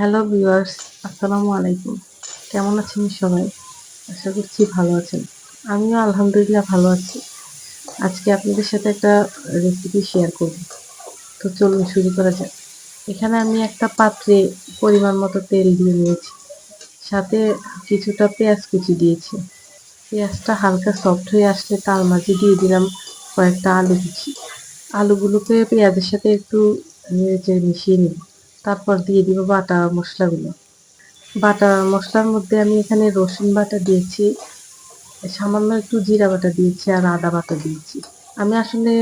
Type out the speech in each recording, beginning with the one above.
Hello viewers আসসালামু আলাইকুম কেমন আছেন সবাই? আশা করছি ভালো আছেন। আমিও আলহামদুলিল্লাহ ভালো আছি। আজকে আপনাদের সাথে একটা রেসিপি শেয়ার করব। তো চলুন, শুরু করা যাক। এখানে আমি একটা পাত্রে পরিমাণ মতো তেল দিয়ে নিয়েছি। সাথে কিছুটা পেঁয়াজ কুচি দিয়েছি। পেঁয়াজটা হালকা সফট হয়ে আসলে তার মাঝে দিয়ে দিলাম কয়েকটা আলু কুচি। আলুগুলোকে পেঁয়াজের সাথে একটু মিশিয়ে নিব। তারপর দিয়ে দিব বাটা মশলাগুলো। বাটা মশলার মধ্যে আমি এখানে রসুন বাটা দিয়েছি, সামান্য একটু জিরা বাটা দিয়েছি আর আদা বাটা দিয়েছি। আমি আসলে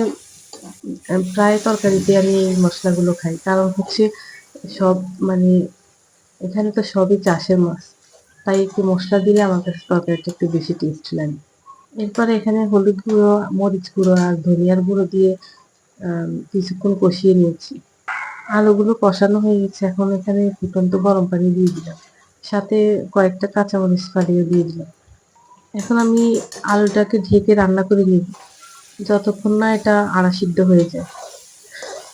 প্রায় তরকারিতে আমি এই মশলাগুলো খাই, কারণ হচ্ছে সব মানে এখানে তো সবই চাষের মাছ, তাই একটু মশলা দিলে আমার কাছে তরকারিটা একটু বেশি টেস্ট লাগে। এরপরে এখানে হলুদ গুঁড়ো, মরিচ গুঁড়ো আর ধনিয়ার গুঁড়ো দিয়ে কিছুক্ষণ কষিয়ে নিয়েছি। আলুগুলো কষানো হয়ে গেছে, এখন এখানে ফুটন্ত গরম পানি দিয়ে দিলাম। সাথে কয়েকটা কাঁচামরিচ ফাটিয়ে দিয়ে দিলাম। এখন আমি আলুটাকে ঢেকে রান্না করে নিব, যতক্ষণ না এটা আড়া সিদ্ধ হয়ে যায়।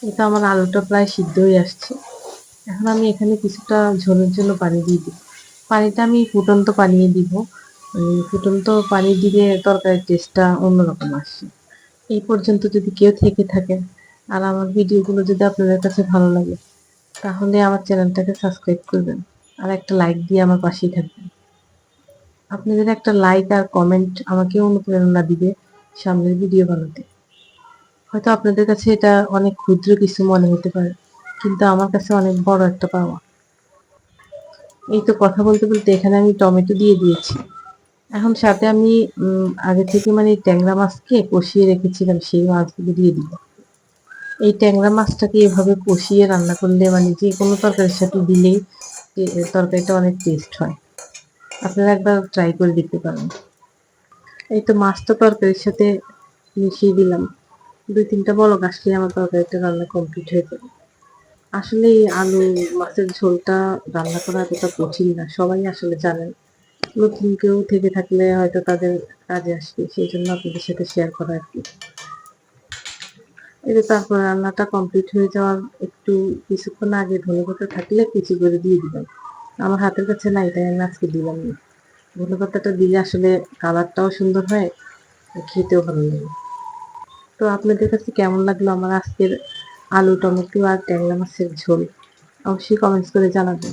এটা আমার আলুটা প্রায় সিদ্ধ হয়ে আসছে। এখন আমি এখানে কিছুটা ঝোলের জন্য পানি দিয়ে দিই। পানিটা আমি ফুটন্ত পানিয়ে দিব। ফুটন্ত পানি দিলে তরকারির টেস্টটা অন্যরকম আসছে এই পর্যন্ত যদি কেউ থেকে থাকেন আর আমার ভিডিওগুলো যদি আপনাদের কাছে ভালো লাগে, তাহলে আমার চ্যানেলটাকে সাবস্ক্রাইব করবেন আর একটা লাইক দিয়ে আমার পাশেই থাকবেন। আপনাদের একটা লাইক আর কমেন্ট আমাকে অনুপ্রেরণা দিবে সামনের ভিডিও বানাতে, হয়তো আপনাদের কাছে এটা অনেক ক্ষুদ্র কিছু মনে হতে পারে, কিন্তু আমার কাছে অনেক বড় একটা পাওয়া। এই তো কথা বলতে বলতে এখানে আমি টমেটো দিয়ে দিয়েছি। এখন সাথে আমি আগে থেকে মানে ট্যাংরা মাছকে কষিয়ে রেখেছিলাম, সেই মাছগুলো দিয়ে দিব এই ট্যাংরা মাছটাকে এভাবে কষিয়ে রান্না করলে মানে যে কোনো তরকারির সাথে দিলেই তরকারিটা অনেক টেস্ট হয়। আপনারা একবার ট্রাই করে দেখতে পারেন। এই তো মাছটা তরকারির সাথে মিশিয়ে দিলাম। দুই তিনটা বলক আসলে আমার তরকারিটা রান্না কমপ্লিট হয়ে যাবে। আসলে এই আলু মাছের ঝোলটা রান্না করা এতটা কঠিন না, সবাই আসলে জানেন। নতুন কেউ থেকে থাকলে হয়তো তাদের কাজে আসবে, সেই জন্য আপনাদের সাথে শেয়ার করা আর কি। এই তারপর রান্নাটা কমপ্লিট হয়ে যাওয়ার একটু কিছুক্ষণ আগে ধনে পাতা থাকলে কুচি করে দিয়ে দিলাম আমার হাতের কাছে নাই তাই আমি আজকে দিলাম না। ধনে পাতাটা দিলে আসলে কালারটাও সুন্দর হয় খেতেও ভালো লাগে। তো আপনাদের কাছে কেমন লাগল আমার আজকের আলু, টমেটো আর ট্যাংরা মাছের ঝোল? অবশ্যই কমেন্টস করে জানাবেন।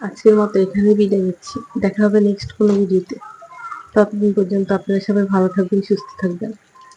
আজকের মতো এখানে বিদায় নিচ্ছি। দেখা হবে নেক্সট কোনো ভিডিওতে ততদিন পর্যন্ত আপনারা সবাই ভালো থাকবেন, সুস্থ থাকবেন।